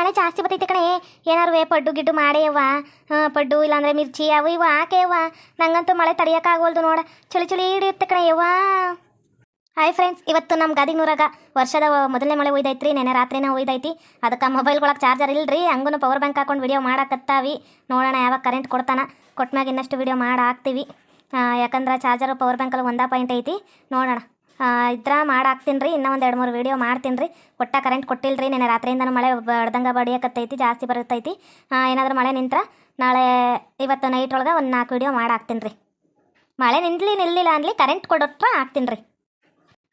ಮಳೆ ಜಾಸ್ತಿ ಬರ್ತೈತೆ ಕಣೆ. ಏನಾರು ಪಡ್ಡು ಗಿಡ್ಡು ಮಾಡೇಯವ್ವ ಪಡ್ಡು ಇಲ್ಲಾಂದ್ರೆ ಮಿರ್ಚಿ ಅವು ಇವು ಹಾಕೇವ್ವ. ನಂಗಂತೂ ಮಳೆ ತಡಿಯೋಕ್ಕಾಗೋಲ್ದು ನೋಡ. ಚಳಿ ಚಳಿ ಹಿಡಿಯುತ್ತೆ ಕಣೆ ಯವ್ವ. ಹಾಯ್ ಫ್ರೆಂಡ್ಸ್ ಇವತ್ತು ನಮ್ಮ ಗಾದಿನೂರಾಗ ವರ್ಷದ ಮೊದಲನೇ ಮಳೆ ಒಯ್ದೈತ್ರಿ ನೆನೆ ರಾತ್ರಿನೇ ಒಯ್ದೈತಿ. ಅದಕ್ಕೆ ಮೊಬೈಲ್ಗೊಳಕ್ಕೆ ಚಾರ್ಜರ್ ಇಲ್ರಿ ಹಂಗೂ ಪವರ್ ಬ್ಯಾಂಕ್ ಹಾಕೊಂಡು ವಿಡಿಯೋ ಮಾಡಾಕತ್ತಾವಿ. ನೋಡೋಣ ಯಾವಾಗ ಕರೆಂಟ್ ಕೊಡ್ತಾನ. ಕೊಟ್ಮ್ಯಾಗ ಇನ್ನಷ್ಟು ವಿಡಿಯೋ ಮಾಡಿ ಹಾಕ್ತೀವಿ. ಯಾಕಂದ್ರೆ ಚಾರ್ಜರು ಪವರ್ ಬ್ಯಾಂಕಲ್ಲಿ ಒಂದೇ ಪಾಯಿಂಟ್ ಐತಿ. ನೋಡೋಣ. ಇದ್ರ ಮಾಡಾಕ್ತೀನಿ ರೀ ಇನ್ನೂ ಒಂದು ಎರಡು ಮೂರು ವಿಡಿಯೋ ಮಾಡ್ತೀನಿ ರೀ ಒಟ್ಟ ಕರೆಂಟ್ ಕೊಟ್ಟಿಲ್ಲ ರೀ ನಿನ್ನೆ ರಾತ್ರಿಯಿಂದನೂ ಮಳೆ ಬಡ್ದಂಗೆ ಬಡಿಯಕತ್ತೈತಿ, ಜಾಸ್ತಿ ಬರುತ್ತೈತಿ. ಏನಾದರೂ ಮಳೆ ನಿಂತ್ರ ನಾಳೆ ಇವತ್ತು ನೈಟ್ ಒಳಗೆ ಒಂದು ನಾಲ್ಕು ವಿಡಿಯೋ ಮಾಡಾಕ್ತೀನಿ ರೀ ಮಳೆ ನಿಂತಲಿ ನಿಲ್ಲಿಲ್ಲ ಅನ್ಲಿ ಕರೆಂಟ್ ಕೊಡೋಟ್ರ ಹಾಕ್ತೀನಿ ರೀ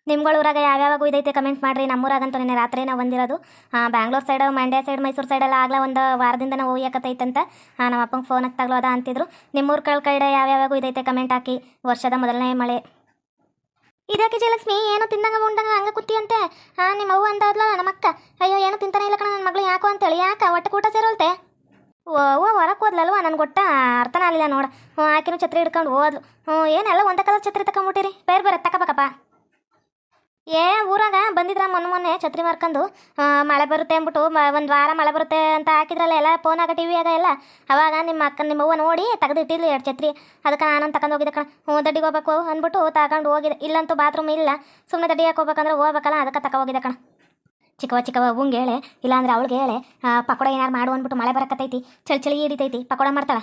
ನಿಮ್ಗಳ ಊರಾಗ ಯಾವ್ಯಾವ ಇದೈತೆ ಕಮೆಂಟ್ ಮಾಡಿರಿ. ನಮ್ಮೂರಾಗಂತೂ ನಿನ್ನೆ ರಾತ್ರಿ ನಾವು ಬಂದಿರೋದು ಬ್ಯಾಂಗ್ಳೂರ್ ಸೈಡ್ ಮಂಡ್ಯ ಸೈಡ್ ಮೈಸೂರು ಸೈಡೆಲ್ಲ ಆಗಲ ಒಂದು ವಾರದಿಂದ ನಾವು ಹೋಗ್ಯಾಕತ್ತೈತಂತ ನಮ್ಮ ಅಪ್ಪಂಗೆ ಫೋನ್ ಹತ್ತಾಗ್ಲೋ ಅದ ಅಂತಿದ್ರು. ನಿಮ್ಮೂರು ಕಳ್ ಕಡೆ ಯಾವ್ಯಾವ ಇದೈತೆ ಕಮೆಂಟ್ ಹಾಕಿ. ವರ್ಷದ ಮೊದಲನೇ ಮಳೆ. ಇದಕ್ಕೆ ಜಯಲಕ್ಷ್ಮಿ ಏನು ತಿಂದಂಗ ಉಂಡಂಗ ಹಂಗ ಕುತ್ತಿ ಅಂತೆ? ಹಾಂ ನಿಮ್ಮ ಅವ್ವ ಅಂದಾದ್ಲ ನಮ್ಮ ಅಕ್ಕ. ಅಯ್ಯೋ, ಏನು ತಿಂತಾನೆ ಇಲ್ಲ ಕಣ ನನ್ನ ಮಗಳು, ಯಾಕೋ ಅಂತೇಳಿ. ಯಾಕ? ಒಟ್ಟು ಕೂಟ ಸೇರೋಲ್ತೆ? ಓ ಹೊರಕ್ಕೆ ಹೋದ್ಲಲ್ವ ನನ್ಗೆ ಒಟ್ಟ ಅರ್ಥನ ಆಗಲಿಲ್ಲ ನೋಡ. ಹ್ಞೂ ಆಕಿನೂ ಛತ್ರಿ ಹಿಡ್ಕೊಂಡು ಹೋದ್ಲು. ಹ್ಞೂ ಏನೆಲ್ಲ ಒಂದೇ ಕಲರ್ ಛತ್ರಿ ತಗೊಂಬಿಟ್ಟಿರಿ ಬೇರೆ ಬೇರೆ ತಗೋಬೇಕಪ್ಪ ಏ, ಊರಾಗ ಬಂದಿದ್ರ ಮೊನ್ನೆ ಮೊನ್ನೆ ಛತ್ರಿ ಮಾರ್ಕೊಂಡು. ಮಳೆ ಬರುತ್ತೆ ಅಂದ್ಬಿಟ್ಟು ಒಂದು ವಾರ ಮಳೆ ಬರುತ್ತೆ ಅಂತ ಹಾಕಿದ್ರಲ್ಲ, ಎಲ್ಲ ಫೋನಾಗ ಟಿ ವಿಯಾಗ ಎಲ್ಲ. ಅವಾಗ ನಿಮ್ಮ ಅಕ್ಕ ನಿಮ್ಮ ಅವ್ವ ನೋಡಿ ತೆಗೆದು ಇಟ್ಟಿದ್ಲು ಎರಡು ಛತ್ರಿ. ಅದಕ್ಕೆ ನಾನು ತಗೊಂಡು ಹೋಗಿದ್ದೆ ಕಣ. ಹ್ಞೂ, ದಡ್ಡಿಗೆ ಹೋಗ್ಬೇಕು ಅಂದ್ಬಿಟ್ಟು ತಗೊಂಡು ಹೋಗಿದೆ ಇಲ್ಲಂತೂ ಬಾತ್ರೂಮ್ ಇಲ್ಲ. ಸುಮ್ಮನೆ ದಡ್ಡಿಗೆ ಹೋಗ್ಬೇಕಂದ್ರೆ ಹೋಗ್ಬೇಕಲ್ಲ, ಅದಕ್ಕೆ ತಗೋ ಹೋಗಿದ್ದೆ ಕಣ. ಚಿಕ್ಕವ ಚಿಕ್ಕವ ಹೂಂಗೆ ಹೇಳೆ. ಇಲ್ಲಾಂದ್ರೆ ಅವಳಿಗೆ ಹೇಳೆ. ಪಕೋಡ ಏನಾರು ಮಾಡು ಅಂದ್ಬಿಟ್ಟು ಮಳೆ ಬರಕತ್ತೈತಿ. ಚಳಿ ಚಳಿ ಹಿಡಿತೈತಿ. ಪಕೋಡ ಮಾಡ್ತಾಳ?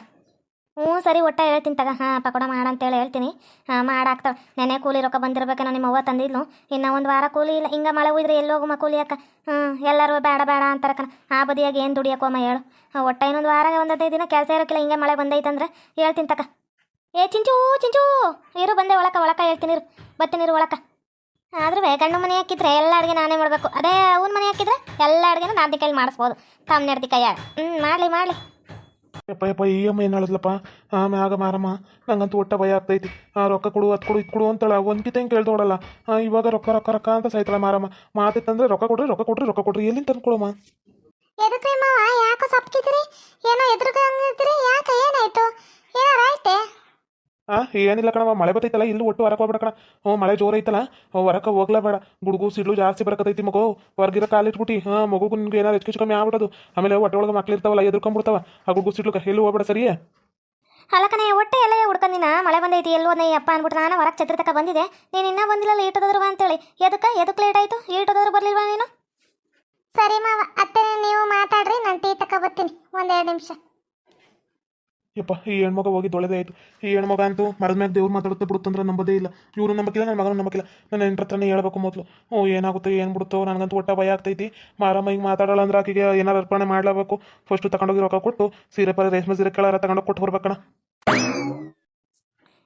ಹ್ಞೂ, ಸರಿ, ಒಟ್ಟ ಹೇಳ್ತೀನಿ ತಗ. ಹಾಂ ಪಕೋಡ ಮಾಡಂತೇಳಿ ಹೇಳ್ತೀನಿ. ಹಾಂ ಮಾಡಾಕ್ತಾಳೆ ನೆನೆ ಕೂಲಿ ರೊಕ್ಕ ಬಂದಿರ್ಬೇಕನ ನಿಮ್ಮ ಅವ್ವ ತಂದಿದ್ಲು. ಇನ್ನು ಒಂದು ವಾರ ಕೂಲಿ ಇಲ್ಲ. ಹಿಂಗೆ ಮಳೆ ಹೋಯ್ದ್ರೆ ಎಲ್ಲಿ ಹೋಗುಮ ಕೂಲಿ ಅಕ್ಕ? ಹ್ಞೂ, ಎಲ್ಲರೂ ಬೇಡ ಬೇಡ ಅಂತಾರ ಕಣ ಆ ಬದಿಯಾಗಿ ಏನು ದುಡಿಯೋಕೋಮ ಹೇಳು. ಒಟ್ಟ ಇನ್ನೊಂದು ವಾರ ಒಂದು ಹದಿನೈದು ದಿನ ಕೆಲಸ ಇರೋಕ್ಕಿಲ್ಲ ಹಿಂಗೆ ಮಳೆ ಬಂದೈತಂದ್ರೆ ಹೇಳ್ತೀನಿ ತಕ ಏ, ಚಿಂಚು ಚಿಂಚು! ಇರು, ಬಂದೆ, ಒಳಕ ಒಳಕ ಹೇಳ್ತೀನಿ, ಇರು. ಬರ್ತೀನಿ, ಇರು, ಒಳಕ. ಆದ್ರೂ ಗಂಡು ಮನೆ ಹಾಕಿದ್ರೆ ಎಲ್ಲ ಅಡುಗೆ ನಾನೇ ಮಾಡಬೇಕು. ಅದೇ, ಅವನ ಮನೆ ಹಾಕಿದ್ರೆ ಎಲ್ಲ ಅಡುಗೆನೂ ನಾನು ಕೈಲಿ ಮಾಡಿಸ್ಬೋದು. ತಮ್ಮ ನೆಡ್ದಿ ಕೈಯಾಗ. ಹ್ಞೂ ಮಾಡಲಿ ಮಾಡಲಿ. ಯಪ್ಪ ಯಪ್ಪ, ಈ ಅಮ್ಮ ಏನು ಹೇಳಿದ್ಲಪ್ಪ? ಆ ಮ್ಯಾಗ ಮಾರಮ್ಮ ನಂಗಂತೂ ಒಟ್ಟ ಭಯ ಆಗ್ತೈತಿ. ಆ ರೊಕ್ಕ ಕೊಡು, ಅದು ಕೊಡು, ಇದು ಕೊಡು ಅಂತಳ ಒಂದ್ಕಿತ ಹಿಂಗೆ ಕೇಳ್ದೋಡಲ್ಲ ಇವಾಗ ರೊಕ್ಕ ರೊಕ್ಕ ರೊಕ್ಕ ಅಂತ ಸಾಯ್ತಾಳ ಮಾರಮ್ಮ ಮಾತಿತ್ತಂದ್ರೆ ರೊಕ್ಕ ಕೊಡ್ರಿ ರೊಕ್ಕ ಕೊಡ್ರಿ ರೊಕ್ಕ ಕೊಡ್ರಿ. ಎಲ್ಲಿಂದ ತಂದು ಕೊಡಮ್ಮ ಎದಕ್ರಿ ಮಾವ ಯಾಕೋ ಸಪ್ಕಿದ್ರಿ ಏನೋ ಎದುರುಗಂಗಿದ್ರಿ ಯಾಕೆ ಏನಾಯ್ತು ಏನಾರ ಆಯ್ತೆ ಆ ಏನಿಲ್ಲ ಕಣವ ಮಳೆ ಬತ್ತೈತಲ್ಲ ಇಲ್ಲಿ ಒಟ್ಟು ಹೊರಕ್ಕೆ ಹೋಗ್ಬೇಡ ಕಣ. ಹ್ಞೂ ಮಳೆ ಜೋರ ಐತಲ್ಲ ಹೊರಕ್ಕೆ ಹೋಗ್ಲ ಬೇಡ. ಗುಡುಗು ಸಿಡ್ಲು ಜಾಸ್ತಿ ಬರಕತ್ತೈತಿ ಮಗು. ಹೊರಗಿರೋ ಕಾಲಿಟ್ಬಿಟ್ಟು ಹಾಂ ಮಗುಗೂ ನಿಮ್ಗೆ ಏನಾರು ಹೆಚ್ಚು ಕಮ್ಮಿ ಆಗ್ಬಿಡೋದು ಆಮೇಲೆ ಹೊಟ್ಟೆ ಒಳಗೆ ಮಕ್ಳು ಇರ್ತಾವಲ್ಲ ಎದುರ್ಕೊಂಡ್ಬಿಡ್ತಾವ ಆ ಗುಡುಗು ಸಿಡ್ಲು ಎಲ್ಲಿ ಹೋಗ್ಬೇಡ ಸರಿ ಅಲ್ಲಕನೆ ಹೊಟ್ಟೆ ಎಲ್ಲ ಹುಡ್ಕಂದಿನ ಮಳೆ ಬಂದೈತಿ ಎಲ್ಲೋದನೇ ಅಪ್ಪ ಅನ್ಬಿಟ್ಟು ನಾನು ಹೊರಗೆ ಛತ್ರಿ ತಕ ಬಂದಿದೆ ನೀನು ಇನ್ನೂ ಬಂದಿಲ್ಲ ಈಟೋದ್ರು ಅಂತೇಳಿ. ಎದಕ್ಕೆ ಎದಕ್ಕೆ ಲೇಟ್ ಆಯಿತು? ಈಟೋದ್ರು ಬರಲಿಲ್ವಾ ನೀನು? ಸರಿ ಮಾವ ಅತ್ತೆ ನೀವು ಮಾತಾಡ್ರಿ ನಾನು ಟೀ ತಕ ಬರ್ತೀನಿ. ಒಂದೆರಡು ನಿಮಿಷ. ಯಪ್ಪ, ಈ ಹೆಣ್ಮಗ ಹೋಗಿ ಆಯ್ತು. ಈ ಹೆಣ್ಮಗ ಅಂತೂ ಮರದ ಮ್ಯಾಗ ದೇವ್ರು ಮಾತಾಡುತ್ತೆ ಬಿಡುತ್ತಂದ್ರೆ ನಂಬದೇ ಇಲ್ಲ. ಇವರು ನಂಬಕ್ಕಿಲ್ಲ ನನ್ನ ಮಗನೂ ನಂಬಕ್ಕಿಲ್ಲ. ನನ್ನ ಹೆಂಡ್ರ ಹೇಳ್ಬೇಕು ಮೊದಲು. ಹ್ಞೂ ಏನಾಗುತ್ತೆ, ಏನು ಬಿಡುತ್ತೋ, ನನಗಂತೂ ಒಟ್ಟ ಭಯ ಆಗ್ತೈತಿ. ಮಾರಮ್ಮ, ಹಿಂಗೆ ಮಾತಾಡಲ್ಲ ಅಂದ್ರೆ ಆಕೆಗೆ ಏನಾರು ಅರ್ಪಣೆ ಮಾಡಲೇಬೇಕು. ಫಸ್ಟು ತಗೊಂಡೋಗಿ ರೊಕ್ಕ ಕೊಟ್ಟು, ಸೀರೆ ಪರ ರೇಷ್ಮೆ ಸೀರೆ ಕೇಳಾರ ತಗೊಂಡೋಗಿ ಕೊಟ್ಟು ಬರ್ಬೇಕಣ.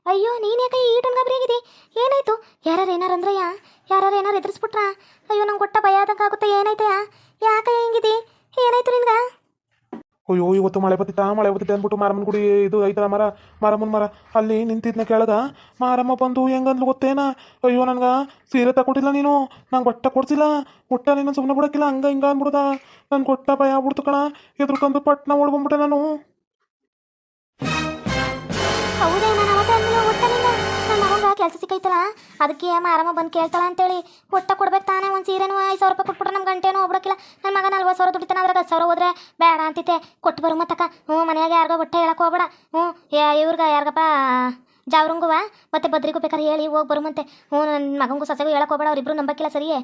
ಅಯ್ಯೋ, ನೀನು ಯಾಕೆ ಈಟನ್ ಗಬರಿ ಆಗಿದೆ ಏನಾಯ್ತು? ಯಾರು ಏನಾರು ಯಾ ಯಾರು ಏನಾರು ಎದುರಿಸ್ಬಿಟ್ರಾ? ಅಯ್ಯೋ, ನಂಗೆ ಕೊಟ್ಟ ಭಯ ಆದಂಗೆ ಆಗುತ್ತೆ. ಏನಾಯ್ತಯ್ಯ? ಯಾಕೆ ಹೆಂಗಿದೆ ಏನಾಯ್ತು ನಿನ್ಗೆ? ಅಯ್ಯೋ, ಇವತ್ತು ಮಳೆ ಬತ್ತಿತ್ತ ಮಳೆ ಬತ್ತಿತ್ತೆ ಅಂದ್ಬಿಟ್ಟು ಮಾರಮ್ಮನ ಗುಡಿ ಇದು ಐತಲ್ಲ ಮರ? ಮಾರಮ್ಮನ ಮರ. ಅಲ್ಲಿ ನಿಂತಿದ್ನ ಕೇಳದ? ಮಾರಮ್ಮ ಬಂದು ಹೆಂಗಂದ್ಲು ಗೊತ್ತೇನ? ಅಯ್ಯೋ, ನನಗೆ ಸೀರೆ ತಗೊಟ್ಟಿಲ್ಲ ನೀನು. ನಂಗೆ ಬಟ್ಟೆ ಕೊಡ್ಸಿಲ್ಲ. ಒಟ್ಟ ನೀನು ಸುಮ್ಮನೆ ಬಿಡಕ್ಕಿಲ್ಲ. ಹಂಗ ಹಿಂಗ ಅಂದ್ಬಿಡ್ದ. ನಾನು ಕೊಟ್ಟ ಭಯ ಆಗ್ಬಿಡ್ತು ಕಣ. ಎದ್ರುಕಂದು ಪಟ್ನ ಓಡ್ಬಂದ್ಬಿಟ್ಟೆ ನಾನು. ಮಗಂಗ ಕೆಲಸ ಸಿಕ್ಕೈತಲ್ಲ? ಅದಕ್ಕೆ ಮಾರಮ್ಮ ಬಂದು ಕೇಳ್ತಾಳ ಅಂತೇಳಿ. ಹೊಟ್ಟೆ ಕೊಡ್ಬೇಕು ತಾನೇ ಒಂದು ಸೀರೆನೂ ಐದು ಸಾವಿರ ರೂಪಾಯಿ ಕೊಟ್ಬಿಟ್ರೆ ನಮ್ಮ ಗಂಟೆನೂ ಒಬ್ರಕ್ಕಿಲ್ಲ. ನನ್ನ ಮಗ ನಲ್ವತ್ತು ಸಾವಿರ ದುಡಿತಾನೆ, ಅದ್ರಾಗ ಹತ್ತು ಸಾವಿರ ಹೋದ್ರೆ ಬೇಡ ಅಂತಿತ್ತೆ ಕೊಟ್ಟು ಬರು ಮತ್ತಕ್ಕ. ಹ್ಞೂ, ಮನೆಯಾಗೆ ಯಾರಿಗೋ ಹೊಟ್ಟೆ ಹೇಳಕ್ಕೆ ಹೋಗ್ಬೇಡ. ಹ್ಞೂ ಇವ್ರಿಗೆ ಯಾರಿಗಪ್ಪ, ಜಾವ್ರಂಗುವ? ಮತ್ತೆ ಬದ್ರಿಗೂ ಬೇಕಾದ್ರೆ ಹೇಳಿ ಹೋಗಿ ಬರುಮಂತೆ ಹ್ಞೂ ನನ್ನ ಮಗಂಗೂ ಸೊಸೆಗೂ ಹೇಳಕ್ಕೆ ಹೋಗ್ಬೇಡ, ಅವ್ರಿಬ್ರು ನಂಬಕ್ಕಿಲ್ಲ ಸರಿಯೇ?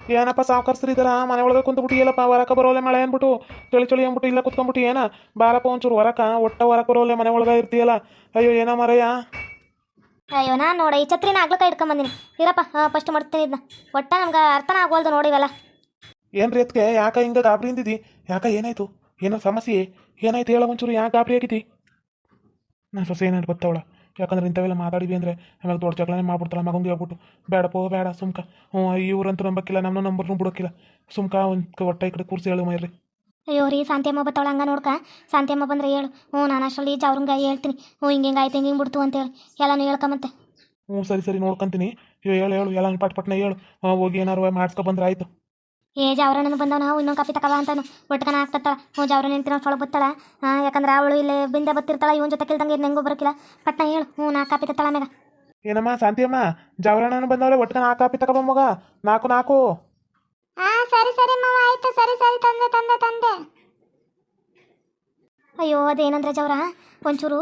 ಏನಪ್ಪ ಸಾವುಕಾರ್ಸರಿ ಇದರ? ಮನೆ ಒಳಗೆ ಕುಂತ್ಬಿಟ್ಟು ಏನಪ್ಪ ಹೊರಕ ಬರೋಲೆ ಮಳೆ ಅಂದ್ಬಿಟ್ಟು. ಚಳಿ ಚಳಿ ಅಂದ್ಬಿಟ್ಟು ಇಲ್ಲ ಕುತ್ಕೊಂಡ್ಬಿಟ್ಟು ಏನ? ಬಾರಪ್ಪ ಒಂಚೂರು ಹೊರಕ, ಒಟ್ಟ ಹೊರಕ ಬರೋಲೆ ಮನೆ ಒಳಗೆ ಇರ್ತೀಯಲ್ಲ. ಅಯ್ಯೋ, ಏನೋ ಮರಯ್ಯ ಅಯ್ಯೋ, ನಾನು ನೋಡ, ಈ ಛತ್ರಿನ ಆಗ್ಲಕ್ಕ ಇಟ್ಕೊಂಬಂದಿನಿ ಇರಪ್ಪ ಫಸ್ಟ್ ಮಾಡ್ತೀನಿ ಇದನ್ನ ಒಟ್ಟ ನಮ್ಗೆ ಅರ್ಥನ ಆಗೋಲ್ದು ನೋಡಿವಲ್ಲ ಏನ್ರಿ ಅದಕ್ಕೆ ಯಾಕ ಹಿಂಗ ಗಾಬರಿ ಇಂದಿದಿ ಯಾಕ ಏನಾಯ್ತು? ಏನೋ ಸಮಸ್ಯೆ? ಏನಾಯ್ತು ಹೇಳ ಒಂಚೂರು, ಯಾಕೆ ಗಾಬರಿ ಆಗಿದ್ದಿ ನಾನು ಸೊಸೆ ಏನಾದ್ರು ಗೊತ್ತವಳ ಯಾಕಂದ್ರೆ ಇಂಥವೆಲ್ಲ ಮಾತಾಡಿದ್ವಿ ಅಂದರೆ ಆಮೇಲೆ ದೊಡ್ಡ ಜಗಳನೇ ಮಾಡ್ಬಿಡ್ತಾಳೆ ಮಗಂಗೆ ಹೇಳ್ಬಿಟ್ಟು. ಬೇಡಪ್ಪ ಬೇಡ ಸುಮ್ಕ. ಹ್ಞೂ ಇವ್ರಂತೂ ನಂಬಕ್ಕಿಲ್ಲ ನಮ್ಮ ನಂಬರ್ನು ಬಿಡೋಕ್ಕಿಲ್ಲ. ಸುಮ್ಕ ಒಂದು ಹೊಟ್ಟೆ ಈ ಕಡೆ ಕೂರಿಸಿ ಹೇಳು ಮೈರಿ ಅಯ್ಯೋ ರೀ ಶಾಂತಿಯಮ್ಮ ಬತ್ತವಳ ಹಂಗ ನೋಡ್ಕ. ಶಾಂತಿಯಮ್ಮ ಬಂದ್ರೆ ಹೇಳು. ಹ್ಞೂ ನಾನು ಅಷ್ಟರಲ್ಲಿ ಅವ್ರಂಗೆ ಹೇಳ್ತೀನಿ. ಹ್ಞೂ ಹಿಂಗೆ ಹಿಂಗೆ ಆಯ್ತು ಹಿಂಗೆ ಹಿಂಗೆ ಬಿಡ್ತು ಅಂತೇಳಿ. ಎಲ್ಲನೂ ಹೇಳ್ಕೊಂಬಂತೆ ಹ್ಞೂ ಸರಿ ಸರಿ ನೋಡ್ಕೊಂತೀನಿ. ಹೇಳು ಹೇಳು ಹೇಳು ಎಲ್ಲ ಪಟ್ ಪಟ್ನ ಹೇಳು. ಹಾಂ ಹೋಗಿ ಏನಾರು ಮಾಡಿಸ್ಕೊ ಬಂದ್ರೆ ಆಯ್ತು. ಏ ಜಾವ್ರಣ್ಣನ ಬಂದವ ನಾವು ಇನ್ನೊಂದು ಕಾಫಿ ತಕವ ಅಂತಾನು. ಒಟ್ಕನ ಆಗ್ತತ್ತಾಳ. ಹ್ಞೂ ಜಾವ್ರಣ್ಣ ನಿಂತಿನ ಒಳಗೆ ಬತ್ತಾಳ. ಹಾಂ ಯಾಕಂದ್ರೆ ಅವಳು ಇಲ್ಲಿ ಬಿಂದೆ ಬತ್ತಿರ್ತಾಳ ಇವನ್ ಜೊತೆ ಕೆಲ್ದಂಗೆ ಹೆಂಗೂ ಬರಕಿಲ್ಲ. ಪಟ್ನ ಹೇಳು. ಹ್ಞೂ ನಾ ಕಾಪಿ ತತ್ತಾಳ ಮ್ಯಾಗ. ಏನಮ್ಮ ಶಾಂತಿಯಮ್ಮ ಜವರಣನ ಬಂದವಳೆ ಒಟ್ಕನ ಆ ಕಾಪಿ ತಗೊಬ ಮಗ. ನಾಲ್ಕು ನಾಲ್ಕು ಸರಿ ಸರಿ ಮಾವ ಆಯ್ತು. ಸರಿ ಸರಿ ತಂದೆ ತಂದೆ ತಂದೆ. ಅಯ್ಯೋ ಅದೇನಂದ್ರೆ ಜವರ? ಒಂಚೂರು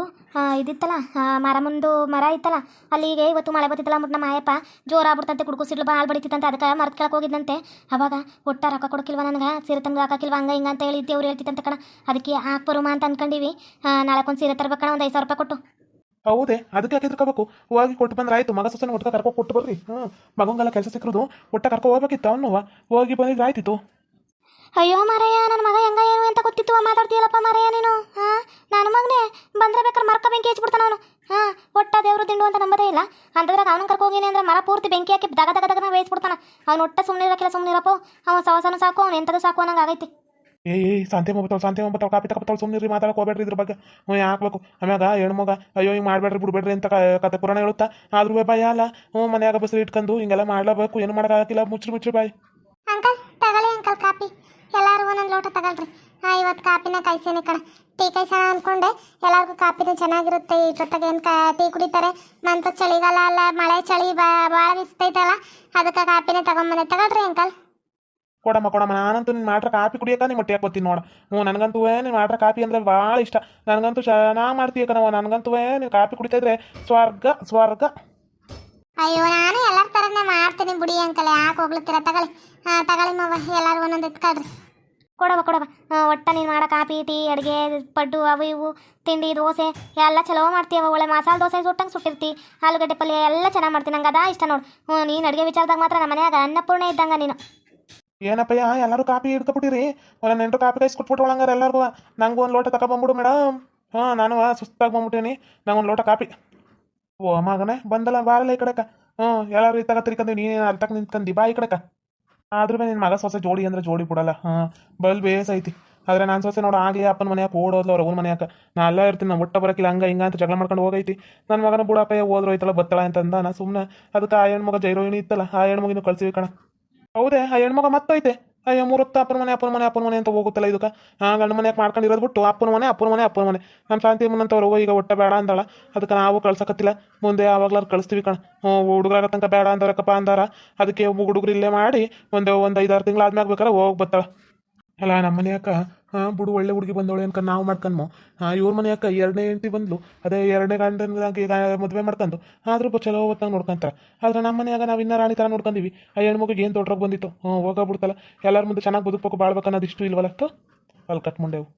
ಇದಿತ್ತಲ್ಲ ಮರ ಮುಂದು ಮರ ಇತ್ತಲ್ಲ ಅಲ್ಲಿಗೆ ಇವತ್ತು ಮಳೆ ಬರ್ತಿತ್ತಲ್ಲ ಮುಟ್ಟ ನಮ್ಮ ಮಾಯಪ್ಪ ಜೋರ ಆಗ್ಬಿಡ್ತಂತೆ ಸಿಡ್ಲು ಭಾಳ ಬಡಿತಿತ್ತಂತೆ ಅದಕ್ಕೆ ಮರದ ಕೆಳಕ್ಕೆ ಹೋಗಿದ್ದಂತೆ ಅವಾಗ ಒಟ್ಟ ರೊಕ್ಕ ಕೊಡಕಿಲ್ವ ನನಗೆ? ಸೀರೆ ತಂದು ಹಾಕಿಲ್ವ ಹಂಗ ಹಿಂಗ ಅಂತ ಹೇಳಿ ದೇವ್ರು ಹೇಳ್ತಿತ್ತಂತೆ ಕಣ. ಅದಕ್ಕೆ ಹಾಕ್ಬರುಮ ಅಂತ ಅನ್ಕೊಂಡಿವಿ. ಆ, ನಾಳೆ ಒಂದು ಸೀರೆ ತರ್ಬೇಕಣ ಒಂದು ಐದು ಸಾವಿರ ರೂಪಾಯಿ ಕೊಟ್ಟು. ಹೌದೇ, ಅದಕ್ಕೆ ಯಾಕೆ ಹೆದರ್ಕೋಬೇಕು? ಹೋಗಿ ಕೊಟ್ಟು ಬಂದ್ರೆ ಆಯ್ತು, ಮಗ ಸೊಸನ ಒಟ್ಟ ಕರ್ಕೊ ಕೊಟ್ಟು ಬರ್ರಿ. ಹ್ಞೂ ಮಗಂಗೆಲ್ಲ ಕೆಲಸ ಸಿಕ್ಕಿರೋದು, ಒಟ್ಟ ಕರ್ಕೊ ಹೋಗ್ಬೇಕಿತ್ತು ಅವನು. ಹೋಗಿ ಬಂದಿದ್ರೆ ಆಯ್ತಿತ್ತು. ಅಯ್ಯೋ ಮಾರಯ್ಯ, ನನ್ನ ಮಗ ಹೆಂಗ ಏನು ಅಂತ ಗೊತ್ತಿತ್ತು ಮಾತಾಡ್ತೀಯಲ್ಲಪ್ಪ ಮಾರಯ್ಯ ನೀನು? ಹಾ, ನಾನು ಮಗನೇ. ಬಂದ್ರೆ ಬೇಕಾದ್ರೆ ಮರಕ ಬೆಂಕಿ ಹಚ್ಬಿಡ್ತಾನ ಅವನು. ಹಾ, ಒಟ್ಟ ದೇವ್ರು ದಿಂಡು ಅಂತ ನಂಬದೇ ಇಲ್ಲ. ಅಂತದ್ರಾಗ ಅವನ ಕರ್ಕೋಗಿನಿ ಅಂದ್ರೆ ಮರ ಪೂರ್ತಿ ಬೆಂಕಿ ಹಾಕಿ ದಗ ದಗ ದಗನ ಬೇಯಿಸ್ಬಿಡ್ತಾನ. ಅವ್ನು ಒಟ್ಟ ಸುಮ್ಮನೆ ಇರಕ್ಕಿಲ್ಲ ಸುಮ್ಮನೆ ಇರಪ್ಪ ಅವ್ನು ಸವಸನು ಸಾಕು, ಅವ್ನು ಎಂಥದ್ದು ಸಾಕು ಅನ್ನಂಗೆ ಆಗೈತಿ. ಏ ಏ, ಸಂತೆ ಮೊಬತ್ತಳು ಸಂತೆ ಮೊಬತ್ತಳು ಕಾಪಿ ತಗೋತಾವ್ ಸುಮ್ಮನೆ ಮಾತಾಡಕ್ಕೆ ಹೋಗ್ಬೇಡ್ರಿ ಇದ್ರ ಬಗ್ಗೆ. ಹ್ಞೂ ಹಾಕ್ಬೇಕು. ಆಮ್ಯಾಗ ಹೆಣ್ಮಗ ಅಯ್ಯೋ, ಹಿಂಗೆ ಮಾಡಬೇಡ್ರಿ, ಬಿಡ್ಬೇಡ್ರಿ ಅಂತ ಕತೆ ಪುರಾಣ ಹೇಳುತ್ತಾ? ಆದ್ರೂ ಭಯ ಅಲ್ಲ. ಹ್ಞೂ ಮನ್ಯಾಗ ಬಸ್ರಿ ಇಟ್ಕೊಂಡು ಹಿಂಗೆಲ್ಲ ಮಾಡ್ಲೇಬೇಕು. ಏನು ಮಾಡೋಕ್ಕಾಗತ್ತಿಲ್ಲ ಮುಚ್ಚಿ ಮುಚ್ಚಿ ಬಾಯ್. ಅಂಕಲ್, ತಗೊಳ್ಳಿ ಅಂಕಲ್ ಕಾಪಿ. ಎಲ್ಲರಿಗೂ ಒಂದೊಂದು ಲೋಟ ತಗೊಳ್ರಿ. ಹಾಂ, ಇವತ್ತು ಕಾಪಿನ ಕಾಯಿಸೇನೆ ಕಣ. ಟೀ ಕಾಯ್ಸೋಣ ಅಂದ್ಕೊಂಡೆ ಎಲ್ಲರಿಗೂ ಕಾಪಿನ ಚೆನ್ನಾಗಿರುತ್ತೆ. ಜೊತೆಗೆ ಏನು ಕಾ ಟೀ ಕುಡಿತಾರೆ. ಮಂತ ಚಳಿಗಾಲ ಅಲ್ಲ, ಮಳೆ ಚಳಿ ಬಾ ಭಾಳ ಬಿಸ್ತೈತಲ್ಲ ಅದಕ್ಕೆ ಕಾಪಿನೇ ತಗೊಂಬಂದೆ ತಗೊಳ್ರಿ ಅಂಕಲ್. ಕೊಡಮ್ಮ ಕೊಡಮ್ಮ, ನಾನಂತೂ ನಿನ್ನ ಮಾಡ್ರ ಕಾಪಿ ಕುಡಿಯಕ್ಕ ನಿಮ್ಮ ಹೊಟ್ಟೆ ಹಾಕೋತೀನಿ ನೋಡ. ಹ್ಞೂ, ನನಗಂತೂ ನೀನು ಮಾಡ್ರ ಕಾಪಿ ಅಂದರೆ ಭಾಳ ಇಷ್ಟ. ನನಗಂತೂ ಚೆನ್ನಾಗಿ ಮಾಡ್ತೀಯ ಕಣವ ನನಗಂತೂ ನೀನು ಕಾಪಿ ಕುಡಿತಾ ಇದ್ರೆ ಸ್ವರ್ಗ ಸ್ವರ್ಗ. ಅಯ್ಯೋ, ನಾನು ಎಲ್ಲರ ಥರನೇ ಮಾಡ್ತೀನಿ ಬಿಡಿ ಅಂಕಲ್, ಯಾಕೆ ಹೋಗ್ಲತ್ತೀರ? ತಗೊಳ್ಳಿ. ಹಾಂ, ತಗೊಳ್ಳಿ ಮಾವ ಎಲ್ಲರೂ ಒಂದೊಂದು ಎತ್ಕೊಳ್ರಿ ಕೊಡವ ಕೊಡವ ಒಟ್ಟ ನೀನು ಮಾಡೋ ಕಾಪಿ ಟೀ, ಅಡುಗೆ, ಪಡ್ಡು, ಅವು ಇವು, ತಿಂಡಿ, ದೋಸೆ, ಎಲ್ಲ ಚಲೋ ಮಾಡ್ತೀಯವ ಒಳ್ಳೆ ಮಸಾಲೆ ದೋಸೆ ಸುಟ್ಟಂಗೆ ಸುಟ್ಟಿರ್ತಿ, ಆಲೂಗಡ್ಡೆ ಪಲ್ಯ ಎಲ್ಲ ಚೆನ್ನಾಗಿ ಮಾಡ್ತೀನಿ. ನಂಗೆ ಅದಾ ಇಷ್ಟ ನೋಡು. ನೀನು ಅಡುಗೆ ವಿಚಾರದಾಗ ಮಾತ್ರ ನಮ್ಮ ಮನೆಯಾಗ ಅನ್ನಪೂರ್ಣ ಇದ್ದಂಗ ನೀನು. ಏನಪ್ಪಯ್ಯ ಎಲ್ಲರೂ ಕಾಪಿ ಹಿಡ್ಕೊಬಿಟ್ಟಿರಿ. ಒಂದು ನೆಂಟು ಕಾಪಿ ಕೈಸ್ ಕೊಟ್ಬಿಟ್ಟು ಒಳಂಗಾರ ಎಲ್ಲರಿಗೂ. ನಂಗೂ ಒಂದು ಲೋಟ ತಗೊಬಂದ್ಬಿಡು ಮೇಡಮ್ ಹಾಂ, ನಾನು ಸುಸ್ತಾಗಿ ಬಂದ್ಬಿಟ್ಟೀನಿ. ನಂಗೆ ಒಂದು ಲೋಟ ಕಾಪಿ. ಓ, ಮಗನೇ, ಬಂದಲ್ಲ, ಬಾರಲ್ಲ ಈ ಕಡೆಕ. ಹ್ಞೂ, ಎಲ್ಲರೂ ಈ ತಗ ತಿರ್ಕಂದು, ನೀನು ತಕ್ಕ ನಿಂತ್ಕಂದು ಬಾ ಈ ಕಡೆಕ. ಆದ್ರೂ ನಿನ್ನ ಮಗ ಸೊಸೆ ಜೋಡಿ ಅಂದ್ರೆ ಜೋಡಿ ಬಿಡಲ್ಲ. ಹಾಂ, ಬಲ್ ಬೇಸ್ ಐತಿ. ಆದ್ರೆ ನಾನು ಸೊಸೆ ನೋಡು, ಆಗಲಿ ಅಪ್ಪನ ಮನೆಯಾಕ ಓಡೋದ್ಲು ಅವ್ರ ಅವ್ನ ಮನೆಯಾಕ. ನಾ ಅಲ್ಲ ಇರ್ತೀನಿ, ನಾ ಒಟ್ಟ ಬರಕಿಲ್ಲ, ಹಂಗ ಹಿಂಗ ಅಂತ ಜಗಳ ಮಾಡ್ಕೊಂಡು ಹೋಗೈತಿ. ನನ್ನ ಮಗನ, ಬುಡಪ್ಪ ಹೋದ್ರು ಐತಲ್ಲ ಬತ್ತಳ ಅಂತಂದ. ನಾ ಸುಮ್ಮನೆ ಅದಕ್ಕೆ ಆ ಹೆಣ್ಮಗ ಜೈರೋಹಿಣಿ ಇತ್ತಲ್ಲ, ಆ ಹೆಣ್ಮಗಿನ ಕಳ್ಸಿವಿ ಕಣ. ಹೌದೇ, ಆ ಹೆಣ್ಮಗ ಮತ್ತೈತೆ. ಅಯ್ಯ, ಮೂರೊತ್ತು ಅಪ್ಪನ ಮನೆ ಅಪ್ಪನ ಮನೆ ಅಪ್ಪನ ಮನೆ ಅಂತ ಹೋಗುತ್ತಲ್ಲ ಇದಕ್ಕೆ? ಆ ಗಂಡ ಮನೆಯಾಗ ಮಾಡ್ಕೊಂಡಿರೋದು ಬಿಟ್ಟು, ಅಪ್ಪನ ಮನೆ ಅಪ್ಪನ ಮನೆ ಅಪ್ಪನ ಮನೆ. ನಮ್ಮ ಶಾಂತಿ ಅಮ್ಮನಂತವ್ರು ಈಗ ಒಟ್ಟ ಬೇಡ ಅಂದಾಳ. ಅದಕ್ಕೆ ನಾವು ಕಳ್ಸಕತ್ತಿಲ್ಲ. ಮುಂದೆ ಯಾವಾಗ್ಲಾರು ಕಳಿಸ್ತೀವಿ ಕಣ. ಹುಡುಗರಾಗ ತನಕ ಬೇಡ ಅಂದವ್ರಕ್ಕಪ್ಪ ಅಂದಾರ. ಅದಕ್ಕೆ ಹುಡುಗರು ಇಲ್ಲೇ ಮಾಡಿ, ಒಂದು ಒಂದು ಐದಾರು ತಿಂಗಳು ಆದ್ಮ್ಯಾಗ ಬೇಕಾರೆ ಹೋಗಿ ಬರ್ತಾಳೆ ಅಲ್ಲ ನಮ್ಮ ಮನೆಯಾಕ ಹಾಂ, ಬಿಡು ಒಳ್ಳೆ ಹುಡುಗಿ ಬಂದವಳು ಏನು ನಾವು ಮಾಡ್ಕೊಂಡ್ಮು. ಹಾಂ, ಇವ್ರ ಮನೆಯಾಕ ಎರಡನೇ ಹೆಂಡತಿ ಬಂದ್ಲು, ಅದೇ ಎರಡನೇ ಗಂಡನಾಗಿ ಮದುವೆ ಮಾಡ್ಕೊಂಡು ಆದ್ರೂ ಚಲೋ ಹೊತ್ತಾಗ ನೋಡ್ಕೊಂತಾರೆ. ಆದ್ರೆ ನಮ್ಮ ಮನೆಯಾಗ ನಾವು ಇನ್ನೂ ರಾಣಿ ಥರ ನೋಡ್ಕೊಂಡಿವಿ ಆ ಹೆಣ್ಮಗಿಗೆ ಏನು ದೊಡ್ಡರಾಗ ಬಂದಿತ್ತು? ಹ್ಞೂ ಹೋಗ್ಬಿಡ್ತಲ್ಲ. ಎಲ್ಲರ ಮುಂದೆ ಚೆನ್ನಾಗಿ ಬದುಕಬೇಕು ಬಾಳ್ಬೇಕು ಅನ್ನೋದು ಇಷ್ಟು ಇಲ್ವಲ್ಲ? ಅಷ್ಟು ಅಲ್ಲಿ ಕಟ್ ಮುಂಡೆವು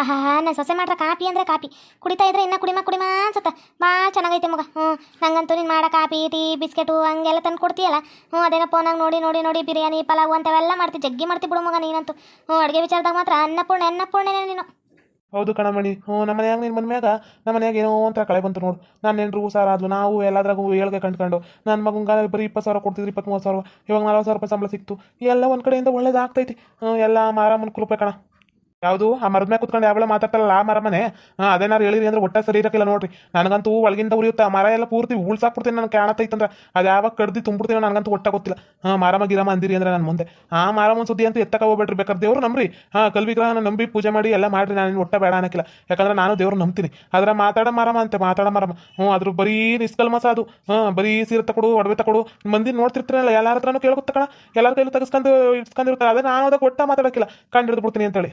ಆಹಾ ನಾನು ಸೊಸೆ ಮಾಡ್ರ ಕಾಪಿ ಅಂದರೆ ಕಾಪಿ ಕುಡಿತಾ ಇದ್ರೆ ಇನ್ನೂ ಕುಡಿಮಾ ಕುಡಿಮಾ ಅನ್ಸುತ್ತೆ. ಭಾಳ ಚೆನ್ನಾಗೈತೆ ಮಗ. ಹ್ಞೂ ನಂಗಂತೂ ನೀನು ಮಾಡೋ ಕಾಪಿ ಟೀ, ಬಿಸ್ಕೆಟು ಹಂಗೆಲ್ಲ ತಂದು ಕೊಡ್ತೀಯಲ್ಲ? ಹ್ಞೂ ಅದೇನೋ ಫೋನಾಗ ನೋಡಿ ನೋಡಿ ನೋಡಿ ಬಿರಿಯಾನಿ, ಪಲಾವು ಅಂತವೆಲ್ಲ ಮಾಡ್ತಿ. ಜಗ್ಗಿ ಮಾಡ್ತಿ ಬಿಡು ಮಗ ನೀನಂತೂ. ಹ್ಞೂ ಅಡುಗೆ ವಿಚಾರದಾಗ ಮಾತ್ರ ಅನ್ನಪೂರ್ಣ ಅನ್ನಪೂರ್ಣನೇ ನೀನು. ಹೌದು ಕಣಮಣಿ. ಹ್ಞೂ ನಮ್ಮ ಮನ್ಯಾಗ ನಿನ್ನ ಬಂದ್ಮ್ಯಾಗ ನಮ್ಮ ಮನ್ಯಾಗ ಏನೋ ಒಂಥರ ಕಳೆ ಬಂತು ನೋಡು. ನಾನು ನೆಂಟ್ರಿಗೂ ಸಾರ ಆದ್ಲು. ನಾವು ಎಲ್ಲದ್ರಾಗೂ ಏಳ್ಗೆ ಕಂಡ್ಕೊಂಡು. ನನ್ನ ಮಗಂಗ ಬರೀ ಇಪ್ಪತ್ತು ಸಾವಿರ ಕೊಡ್ತಿದ್ರು ಇಪ್ಪತ್ತ್ಮೂರು ಸಾವಿರ. ಇವಾಗ ನಲ್ವತ್ತು ಸಾವಿರ ರೂಪಾಯಿ ಸಂಬಳ ಸಿಕ್ತು. ಎಲ್ಲ ಒಂದು ಕಡೆಯಿಂದ ಒಳ್ಳೇದಾಗ್ತೈತಿ. ಎಲ್ಲ ಮಾರಮ್ಮನ ಕೃಪೆ ಕಣ. ಯಾವುದು? ಆ ಮರದ ಮೇಲೆ ಕುತ್ಕೊಂಡು ಯಾವಳ ಮಾತಾಡ್ತಾರಲ್ಲ ಆ ಮರ ಮನೆ? ಅದೇನಾರು ಹೇಳಿರಿ ಅಂದ್ರೆ ಒಟ್ಟ ಸರಿ ಇರಕ್ಕಿಲ್ಲ ನೋಡ್ರಿ. ನನಗಂತೂ ಒಳಗಿಂದ ಉರಿಯುತ್ತೆ? ಮರ ಎಲ್ಲ ಪೂರ್ತಿ ಉಳ್ಸಾಕ್ಬಿಡ್ತೀನಿ ನನಗೆ ಕಾಣತೈತಂದ್ರೆ. ಅದು ಯಾವಾಗ ಕಡ್ದು ತುಂಬಿಡ್ತೀನಿ ನನಗಂತೂ ಒಟ್ಟ ಗೊತ್ತಿಲ್ಲ. ಹಾಂ ಮಾರಮ್ಮ ಗಿರಮ್ಮ ಅಂದಿರಿ ಅಂದ್ರೆ ನನ್ನ ಮುಂದೆ. ಆ ಮಾರಮ್ಮನ ಸುದ್ದಿ ಅಂತೂ ಎತ್ತಕ ಹೋಗ್ಬೇಡ್ರಿ ಬೇಕಾದ್ರೆ. ದೇವ್ರು ನಂಬ್ರಿ. ಹಾ, ಕಲ್ವಿಗ್ರಹನ ನಂಬಿ ಪೂಜೆ ಮಾಡಿ ಎಲ್ಲ ಮಾಡ್ರಿ. ನಾನು ಒಟ್ಟ ಬೇಡ ಅನ್ನಕ್ಕಿಲ್ಲ. ಯಾಕಂದ್ರೆ ನಾನು ದೇವ್ರು ನಂಬ್ತೀನಿ. ಆದ್ರೆ ಮಾತಾಡ ಮಾರಮ್ಮ ಅಂತ, ಮಾತಾಡ ಮಾರಮ್ಮ ಹ್ಞೂ ಅದ್ರ ಬರೀ ನಿಸ್ಕಲ್ಮಸ ಅದು. ಹಾ, ಬರೀ ಸೀರೆ ತಕೊಡು, ಒಡವೆ ತಕೊಡು. ಮಂದಿ ನೋಡ್ತಿರ್ತೀನಲ್ಲ ಎಲ್ಲಾರ ಹತ್ರನೂ ಕಣ ಎಲ್ಲರ ಕೈಲೂ ತೆಗೆಸ್ಕೊಂಡು ಇಟ್ಕೊಂಡಿರ್ತಾರೆ ಅದೇ ನಾನು ಅದಕ್ಕೆ ಒಟ್ಟ ಮಾತಾಡಕ್ಕಿಲ್ಲ. ಕಂಡು ಹಿಡಿದು ಬಿಡ್ತೀನಿ ಅಂತೇಳಿ.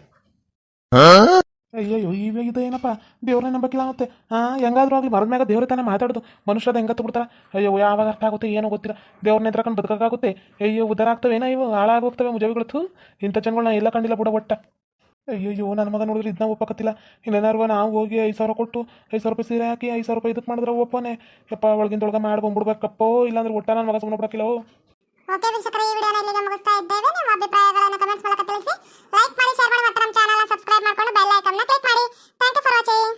ಅಯ್ಯಯ್ಯೋ ಇವಾಗ ಇದು ಏನಪ್ಪ? ದೇವ್ರನ್ನ ನಂಬಕ್ಕಿಲ್ಲ ಮತ್ತೆ? ಹಾಂ? ಹೆಂಗಾದ್ರೂ ಆಗಲಿ ಮರದ ಮ್ಯಾಗ ದೇವ್ರ ತಾನೇ ಮಾತಾಡೋದು. ಮನುಷ್ಯದ ಹೆಂಗ ಬಿಡ್ತಾರ? ಅಯ್ಯೋ ಯಾವಾಗ ಅರ್ಥ ಆಗುತ್ತೆ, ಏನೋ ಗೊತ್ತಿಲ್ಲ. ದೇವ್ರನ್ನ ಎದ್ರಕೊಂಡು ಬದುಕಾಗುತ್ತೆ ಅಯ್ಯೋ ಉದ್ದಾರ ಆಗ್ತವೇನೋ ಇವು? ಹಾಳಾಗೋಗ್ತವೆ ಮುಜವಿಗಳತ್ತು ಇಂಥ ಜನಗಳನ್ನ ಎಲ್ಲ ಕಂಡಿಲ್ಲ ಬಿಡ ಒಟ್ಟ. ಅಯ್ಯಯ್ಯೋ ನನ್ನ ಮಗ ನೋಡಿದ್ರೆ ಇದನ್ನ ಒಪ್ಪಕತ್ತಿಲ್ಲ. ಇನ್ನೇನಾರು ನಾವು ಹೋಗಿ ಐದು ಸಾವಿರ ಕೊಟ್ಟು, ಐದು ಸಾವಿರ ರೂಪಾಯಿ ಸೀರೆ ಹಾಕಿ, ಐದು ಸಾವಿರ ರೂಪಾಯಿ ಇದಕ್ಕೆ ಮಾಡಿದ್ರೆ ಒಪ್ಪನೆ. ಯಪ್ಪ ಒಳಗಿಂದೊಳಗೆ ಮಾಡ್ಕೊಂಡ್ಬಿಡ್ಬೇಕಪ್ಪೋ ಇಲ್ಲಾಂದ್ರೆ ಒಟ್ಟ ನನ್ನ ಮಗ ಸುಮ್ಮನೆ ಬಿಡಕ್ಕಿಲ್ಲ ಓಕೆ ವೀಕ್ಷಕರೇ, ಈ ವಿಡಿಯೋನ ಇಲ್ಲಿಗೆ ಮುಗಿಸ್ತಾ ಇದ್ದೇವೆ. ನಿಮ್ಮ ಅಭಿಪ್ರಾಯಗಳನ್ನು ಕಮೆಂಟ್ಸ್ ಮೂಲಕ ತಿಳಿಸಿ. ಮಾಡ್ಕೊಂಡು ಬೆಲ್ ಐಕಾನ್ ಕ್ಲಿಕ್ ಮಾಡಿ ಥ್ಯಾಂಕ್ ಯು ಫಾರ್ ವಾಚಿಂಗ್